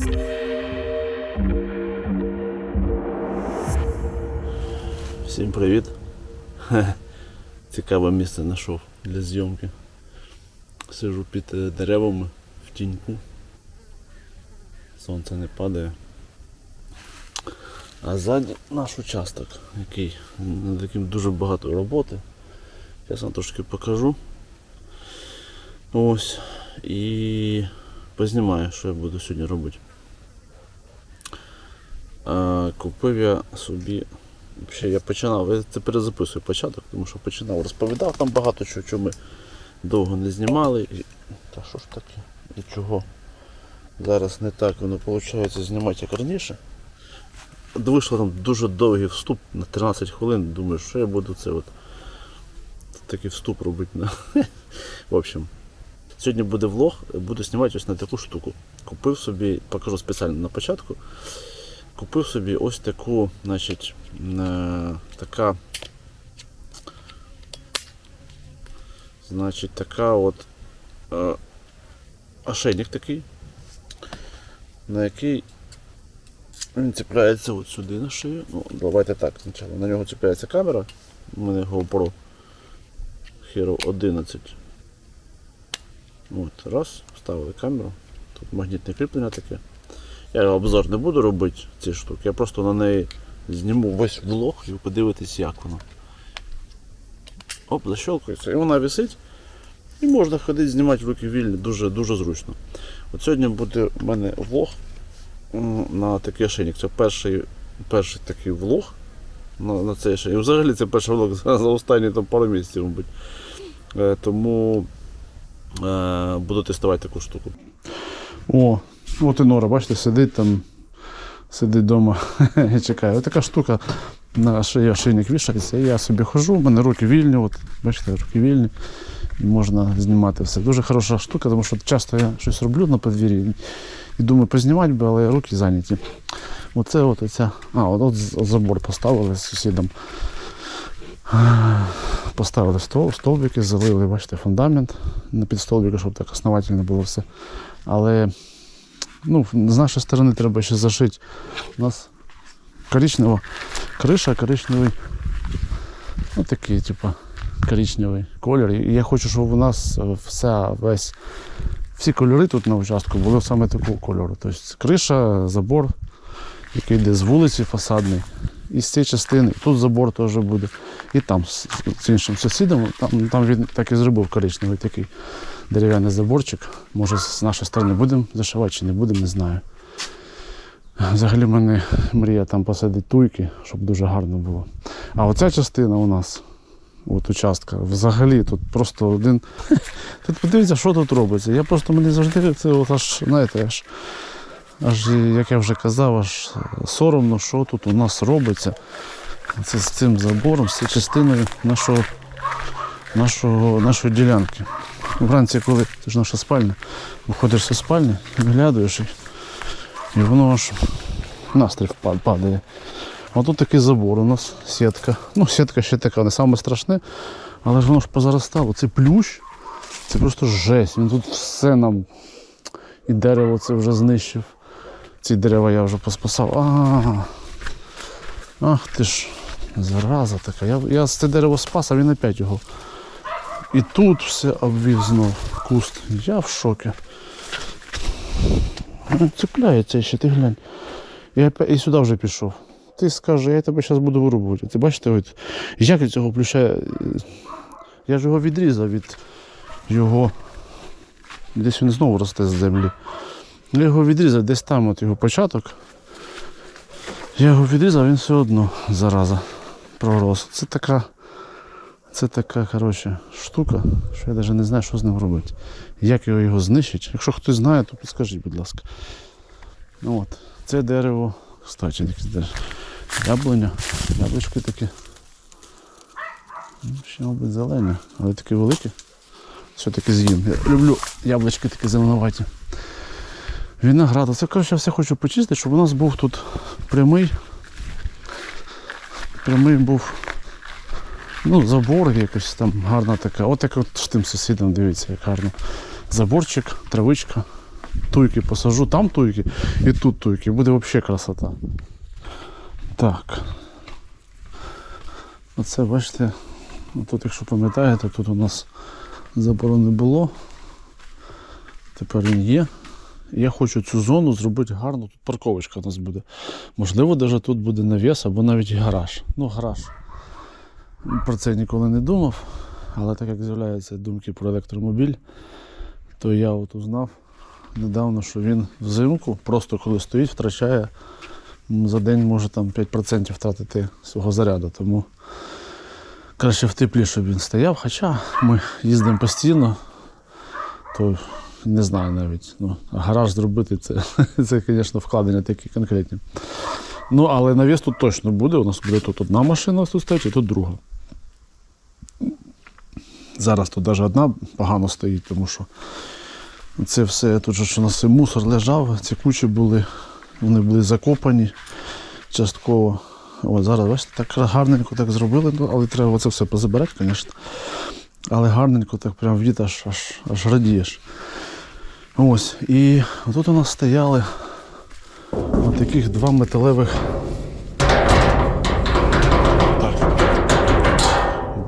Всім привіт. Цікаве місце знайшов для зйомки. Сижу під е, деревами в тіньку. Сонце не падає. А ззаді наш участок, який над яким дуже багато роботи. Зараз вам трошки покажу. Ось. І познімаю, що я буду сьогодні робити. Купив я собі. Ще я починав, я це перезаписую початок, тому що починав, розповідав там багато чого, чого ми довго не знімали. І... Та що ж таке? І чого? Зараз не так воно виходить знімати як раніше. Вийшло там дуже довгий вступ на 13 хвилин. Думаю, що я буду це от такий вступ робити. На... В общем, сьогодні буде влог, буду знімати ось на таку штуку. Купив собі, покажу спеціально на початку. Купив собі ось таку, значить, е, така. Значить, така от е, ошейник такий, на який він цепляється от сюди на шию. Ну, давайте так, спочатку. На нього цепляється камера. У мене GoPro Hero 11. От, раз, вставили камеру. Тут магнітне кріплення таке. Я обзор не буду робити ці штуки, я просто на неї зніму весь влог і ви подивитесь, як воно. Оп, защелкується. І вона висить. І можна ходити, знімати руки вільні, дуже дуже зручно. От сьогодні буде в мене влог на такий ошейник. Це перший, перший такий влог на, на цей ошейник. І Взагалі це перший влог за, за останні там, пару місяців, мабуть. Е, тому е, буду тестувати таку штуку. О, от і Нора, бачите, сидить там, сидить вдома і чекає. Ось така штука на шиї ошейник вішається. І я собі хожу, в мене руки вільні, от, бачите, руки вільні. І можна знімати все. Дуже хороша штука, тому що часто я щось роблю на подвір'ї і думаю, познімати би, але руки зайняті. Оце от оця. А, от, от забор поставили з сусідом. Поставили стол, столбики, залили, бачите, фундамент на підстолбики, щоб так основательно було все. Але ну, з нашої сторони треба ще зашити. У нас коричнева криша, коричневий. Ну, такий, типу, коричневий колір. І я хочу, щоб у нас е, вся весь. Всі кольори тут на участку були саме такого кольору. Тобто криша, забор, який йде з вулиці фасадний. І цієї частини тут забор теж буде. І там з, з іншим сусідом, там, там він так і зробив коричневий такий дерев'яний заборчик. Може, з нашої сторони будемо зашивати чи не будемо, не знаю. Взагалі в мене мрія там посадити туйки, щоб дуже гарно було. А оця частина у нас, от участка, взагалі тут просто один. Тут подивіться, що тут робиться. Я просто мені завжди це от аж, знаєте, аж, аж, як я вже казав, аж соромно, що тут у нас робиться. Це з цим забором, з цією частиною нашого, нашого, нашої ділянки. Вранці, коли це ж наша спальня, виходиш зі спальні, виглядаєш і, і воно аж настрій падає. А тут такий забор у нас, сітка. Ну, сітка ще така, не саме страшне, але ж воно ж позаростало. Це плющ, це просто жесть. Він тут все нам і дерево це вже знищив. Ці дерева я вже поспасав. А, ах ти ж, зараза така. Я, я це дерево спас, а він опять його. І тут все обвів знов куст. Я в шокі. Ну, Цепляється ще, ти глянь. І, і сюди вже пішов. Ти скажи, я тебе зараз буду вирубувати. Ти бачите, от, як я цього плюща. е, Я ж його відрізав від його. Десь він знову росте з землі. Я його відрізав, десь там от його початок. Я його відрізав, він все одно зараза пророс. Це така. Це така коротше, штука, що я навіть не знаю, що з ним робити. Як його, його знищити. Якщо хтось знає, то підскажіть, будь ласка. Ну от, Це дерево, кстати, таке дерево. Яблуня, яблучки такі. Ну, Ще, мабуть, зелені, але такі великі. Все-таки з'їм. Я люблю яблучки такі зеленуваті. Виноград. Це коротше, я все хочу почистити, щоб у нас був тут прямий. Прямий був Ну, забор якось там гарна така. От як з тим сусідом, дивіться, як гарно. Заборчик, травичка. туйки посажу, там туйки і тут туйки. Буде взагалі красота. Так. Оце, бачите, тут, якщо пам'ятаєте, тут у нас забору не було. Тепер він є. Я хочу цю зону зробити гарно. Тут парковочка у нас буде. Можливо, навіть тут буде навіс або навіть гараж. Ну, гараж. Про це ніколи не думав. Але так як з'являються думки про електромобіль, то я от узнав недавно, що він взимку, просто коли стоїть, втрачає за день може там 5% втратити свого заряду. Тому краще в теплі, щоб він стояв. Хоча ми їздимо постійно, то не знаю навіть. Ну, гараж зробити це, це, звісно, вкладення такі конкретні. Ну, але навіс тут точно буде. У нас буде тут одна машина тут стоїть, і тут друга. Зараз тут навіть одна погано стоїть, тому що це все тут що у нас мусор лежав, ці кучі були, вони були закопані частково. От зараз, бачите, так гарненько так зробили, ну, але треба це все позабирати, звісно. Але гарненько так прям від аж, аж, аж радієш. Ось. І тут у нас стояли от таких два металевих.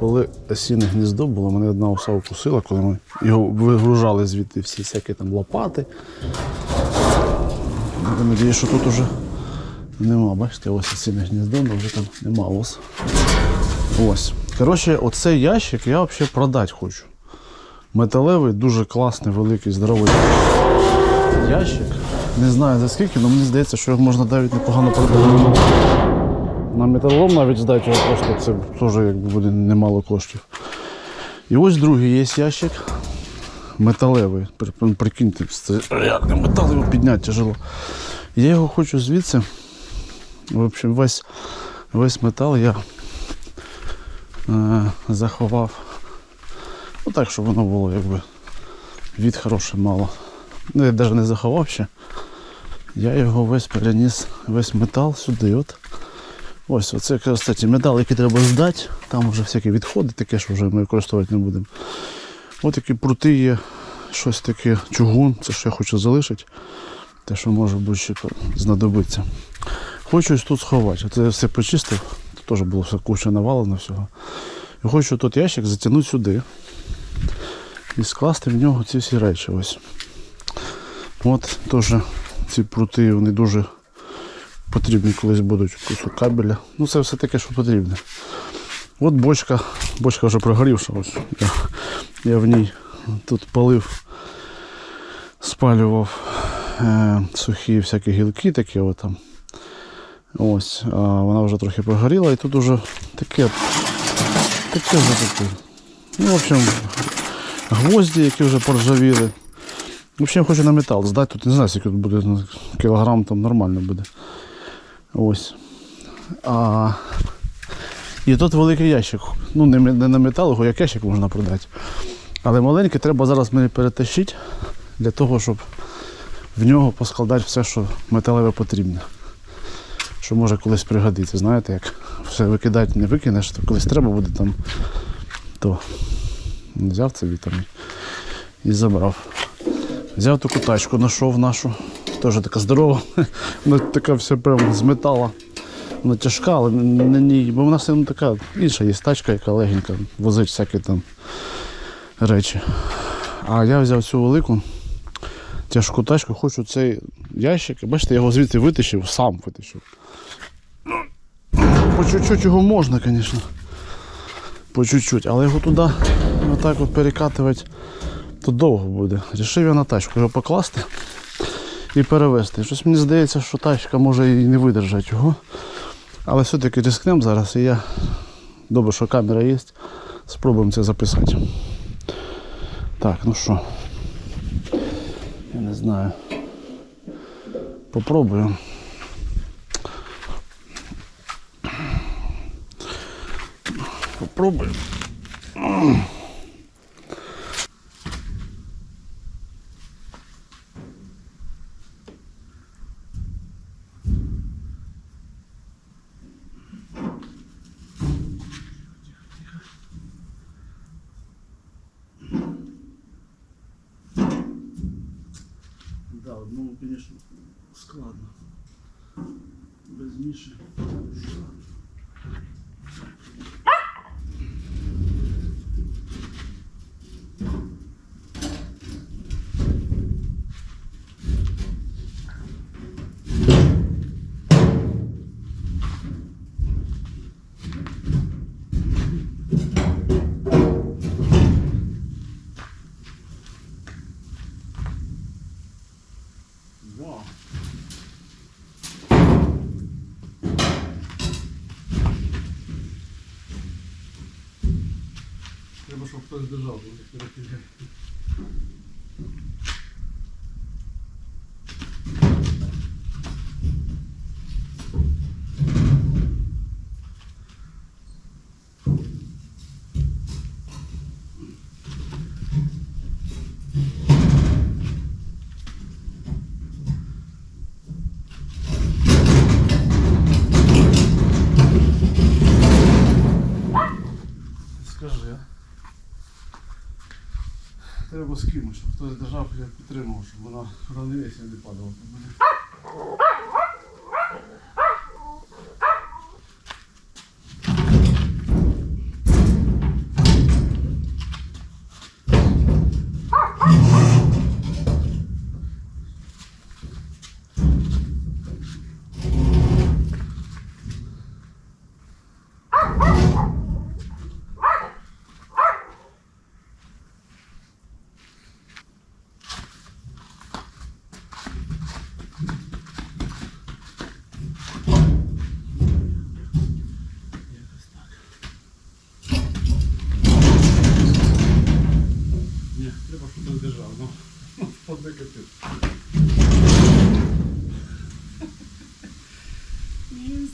Були осінне гніздо, було мене одна оса укусила, коли ми його вигружали звідти всі всякі там лопати. Я надію, що тут уже нема, бачите, ось осінне гніздо, але вже там нема ос. Ось. Коротше, оцей ящик я взагалі продати хочу. Металевий, дуже класний, великий, здоровий ящик. Не знаю за скільки, але мені здається, що його можна навіть непогано продати. На металолом навіть здати його коштує, це теж якби буде немало коштів. І ось другий є ящик. Металевий. Прикиньте, це реально метал його підняти тяжело. Я його хочу звідси. В общем, весь, весь метал я е, заховав. Ну так, щоб воно було якби від хороший мало. Ну, я навіть не заховав ще. Я його весь переніс, весь метал сюди. От. Ось, оце, кстати, метал, який треба здати. Там вже всякі відходи, таке, що вже ми використовувати не будемо. Ось такі прути є, щось таке, чугун, це що я хочу залишити. Те, що може бути ще знадобиться. Хочу ось тут сховати. Оце я все почистив. Тут теж було все куча навалено всього. І хочу тут ящик затягнути сюди і скласти в нього ці всі речі. Ось. От теж ці прути, вони дуже потрібні колись будуть кусок кабеля. Ну це все таке, що потрібне. От бочка, бочка вже прогорівша. Ось. Я, я в ній тут палив, спалював е, сухі всякі гілки такі от там. Ось, а вона вже трохи прогоріла і тут уже таке, таке вже таке. Ну, в общем, гвозді, які вже поржавіли. В общем, хочу на метал здати. Тут не знаю, скільки тут буде ну, кілограм, там нормально буде. Ось. А... І тут великий ящик. Ну, не, не на метал, його як ящик можна продати. Але маленький треба зараз мені перетащити для того, щоб в нього поскладати все, що металеве потрібне. Що може колись пригодиться. Знаєте, як все викидати не викинеш, то колись треба буде там, то взяв собі там і забрав. Взяв таку тачку, знайшов нашу. Теж така здорова. Вона така вся прямо з металу. Вона тяжка, але на ній, бо вона все одно така інша є тачка, яка легенька, возить всякі там речі. А я взяв цю велику тяжку тачку, хочу цей ящик. Бачите, я його звідти витащив, сам витащив. По чуть-чуть його можна, звісно. По чуть-чуть, але його туди отак от перекатувати то довго буде. Рішив я на тачку його покласти і перевезти. Щось мені здається, що тачка може і не видержати його. Але все-таки рискнемо зараз і я. Добре, що камера є. Спробуємо це записати. Так, ну що. Я не знаю. Попробую. Попробую. Без Міші. Щоб хтось держав, бо їх перекидає. Скажи. а? Треба з кимось, щоб хтось держав, підтримував, щоб вона равновесія не падала. Якось так. Ні, треба, щоб хтось держав, ну. Подне капець. Єсть.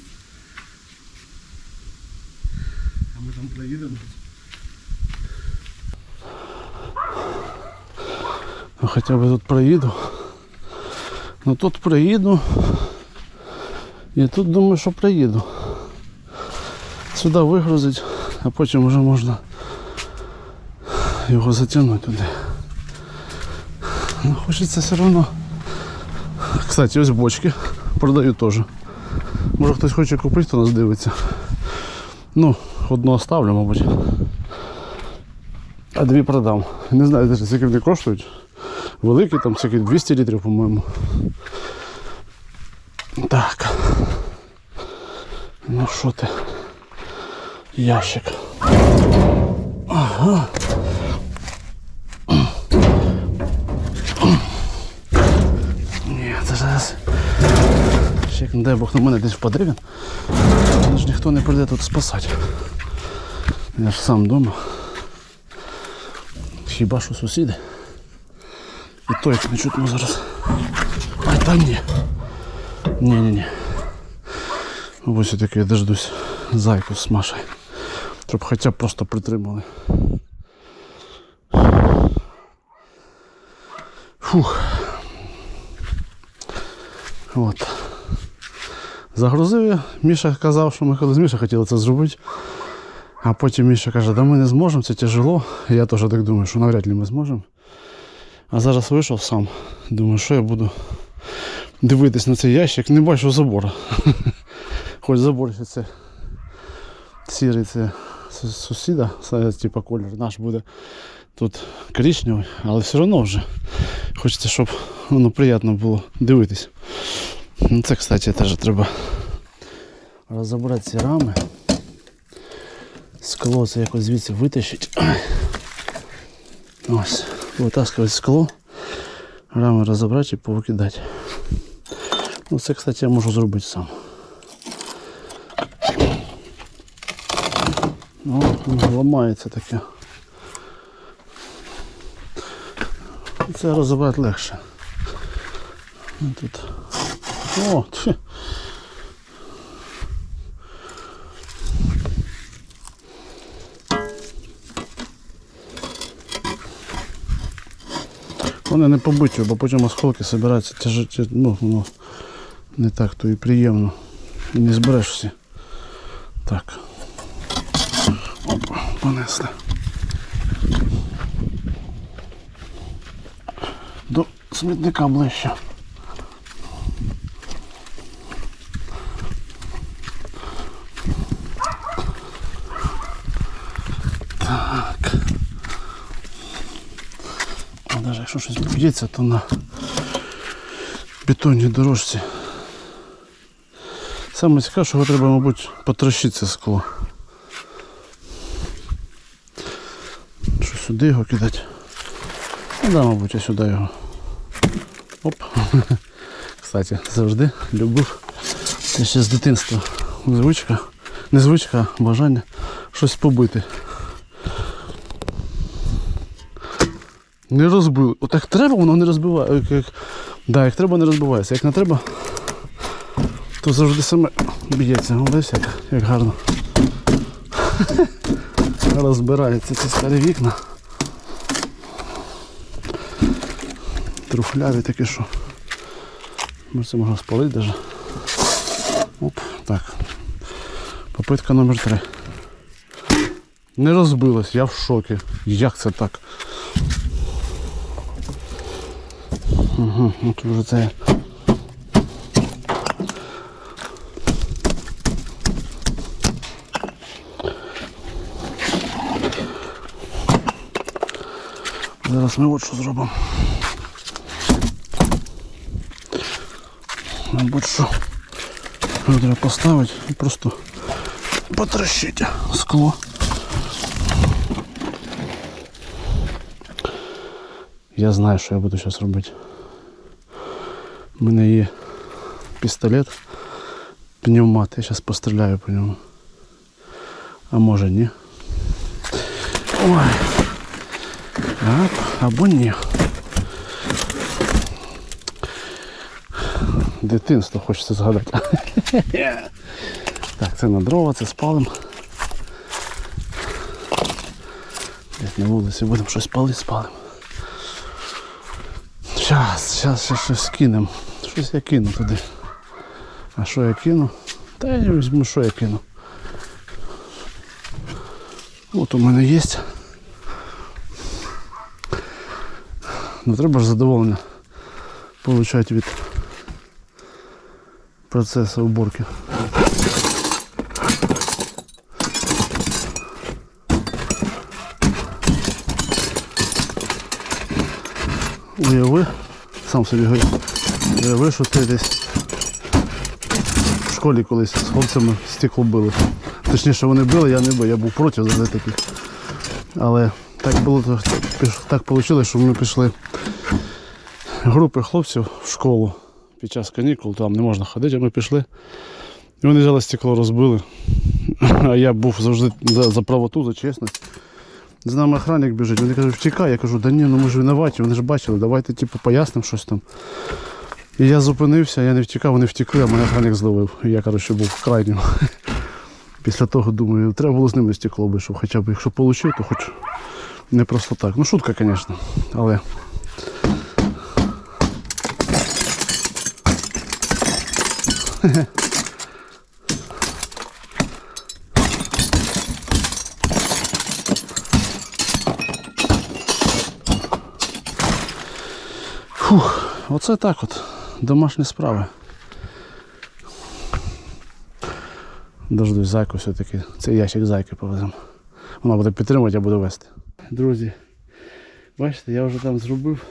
А ми там проїдемо. Хоча б тут проїду. Ну тут проїду. І тут думаю, що проїду. Сюди вигрузить, а потім вже можна його затягнути туди. Ну, хочеться все одно. Кстати, ось бочки продаю теж. Може хтось хоче купити, хто нас дивиться. Ну, одну оставлю, мабуть. А дві продам. Не знаю, навіть, скільки вони коштують. Великі, там скільки 200 літрів, по-моєму. Так. Ну що ти? Ящик. Ага. Ні, це зараз. Ще не дай Бог на мене десь впаде він. Але ж ніхто не прийде тут спасати. Я ж сам вдома. Хіба що сусіди. І то як не чутно зараз. Ай, та ні. Ні-ні-ні. Мабуть, все-таки я дождусь зайку з Машею. Щоб хоча б просто притримали. Фух. От. Загрузив я. Міша казав, що ми коли з Міша хотіли це зробити. А потім Міша каже, да ми не зможемо, це тяжело. Я теж так думаю, що навряд ли ми зможемо. А зараз вийшов сам. Думаю, що я буду дивитись на цей ящик, не бачу забора. Хоч забор ще це сірий це сусіда, це, типа колір наш буде тут коричневий, але все одно вже хочеться, щоб воно приємно було дивитись. Ну, це, кстати, теж треба розібрати ці рами. Скло це якось звідси витащить. Ось, витаскувати скло, рами розібрати і повикидати. Ну, це, кстати, я можу зробити сам. О, ламається таке. Це розібрати легше. Ну, Тут. О, Вони не побиті, бо потім осколки збираються тяжко, ну, ну, не так то і приємно. І не зберешся. Так. Опа, понесли. До смітника ближче. Так. Навіть якщо щось б'ється, то на бетонній дорожці. Саме цікаве, що його треба, мабуть, потрощити це скло. Що сюди його кидати? Ну да, мабуть, я сюди його. Оп. Кстати, завжди любив. Це ще з дитинства. Звичка. Не звичка, а бажання щось побити. Не розбили. От як треба, воно не розбиває. Як, да, як треба, не розбивається. Як не треба, то завжди саме б'ється. Ось як, як гарно. Розбираються ці старі вікна. Трухляві такі що. Це можна спалити навіть. Оп, так. Попитка номер три. Не розбилось, я в шокі. Як це так? Угу, тут вже це. Зараз ми от що зробимо. Мабуть, що треба поставити і просто потрощити скло. Я знаю, що я буду зараз робити. У мене є пістолет, пневмат, я зараз постріляю по ньому. А може ні. Ой. Так, або ні. Дитинство хочеться згадати. Так, це на дрова, це спалим. Десь на вулиці будемо щось палити, спалим. Щас, щас, щас щось кинемо. Щось я кину туди. А що я кину? Та я не візьму, що я кину. От у мене є. Ну треба ж задоволення получати від процесу уборки. Сам собі говорю, уяви, що ти десь в школі колись з хлопцями стекло били. Точніше вони били, я не бив, я був проти завжди таких. Але так було, так вийшло, що ми пішли групи хлопців в школу під час канікул, там не можна ходити, а ми пішли. І вони взяли стекло, розбили. А я був завжди за, за правоту, за чесність. З нами охранник біжить, вони кажуть, втікай. Я кажу, да ні, ну ми ж винуваті, вони ж бачили, давайте типу, пояснимо щось там. І я зупинився, я не втікав, вони втекли, а мене охранник зловив. І я, коротше, був крайнім. Після того думаю, треба було з ними стекло би, щоб хоча б якщо отримав, то хоч не просто так. Ну шутка, звісно. Але Фух, оце так от. Домашні справи. Дождусь зайку все-таки. Цей ящик зайки повеземо. Вона буде підтримувати, я буду вести. Друзі, бачите, я вже там зробив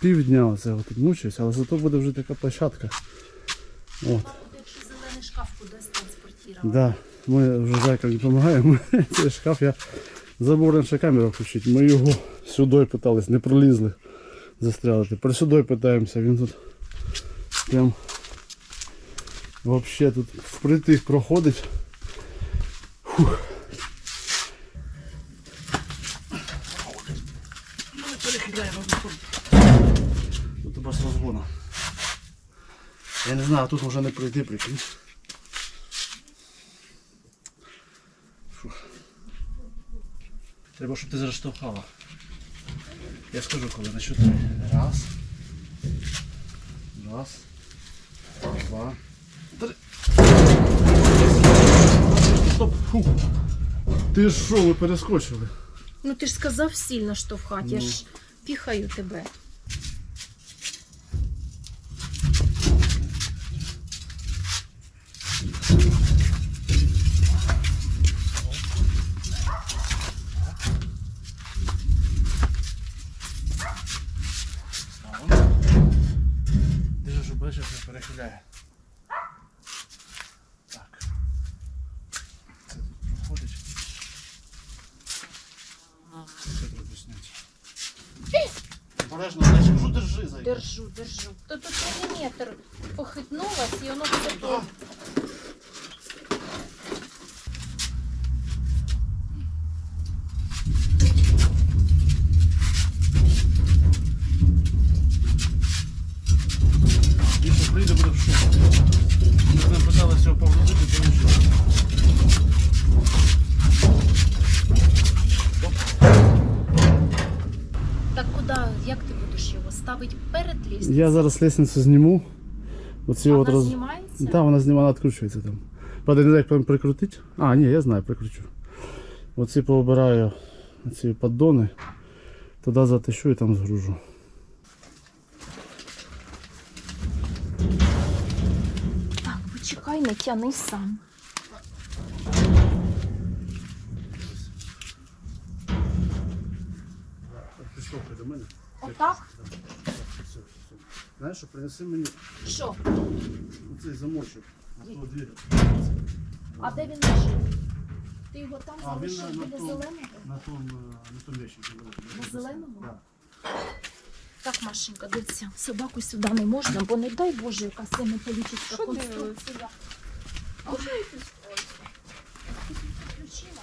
півдня оце тут мучуюсь, але зато буде вже така площадка. От. Якщо зелений шкаф кудись транспортувати. Да, ми вже зайкам допомагаємо. Цей шкаф я забув раніше камеру включити. Ми його сюди питались, не пролізли застряли. Тепер сюди питаємося, він тут прям вообще тут впритик проходить. Фух. Тут без розгону. Я не знаю, тут вже не пройти, прикинь. Треба, щоб ти заштовхала. Я скажу, коли на три. Раз. Раз. Два. Три. Стоп. Фу. Ти що, ви перескочили? Ну ти ж сказав сильно що в хаті. я ж піхаю тебе. перехиляє. Так. Це тут проходить. Це треба зняти. Обережно, Олеся, кажу, держи за Держу, держу. То тут міліметр похитнулась, і воно все то. Більше прийде, буде в шоку. Ми з ним питалися його погрузити, то нічого. Так куди, як ти будеш його ставити перед лістю? Я зараз лестницю зніму. Оці А от вона роз... знімається? Так, вона знімала, відкручується там. Правда, не знаю, як прикрутити. А, ні, я знаю, прикручу. Оці пообираю ці поддони, туди затищу і там згружу. Так, почекай, не тяни сам. Отак? Знаєш, що принеси мені Що? оцей замочок на ту двір. А де він лежить? Ти його там А, він залишив на- на біля тому- зеленого? На тому, на тому ящику. На зеленому? Так. Так, Машенька, дивіться, собаку сюди не можна, бо не дай Боже, якась металічна конструкція. А вже якусь Включила?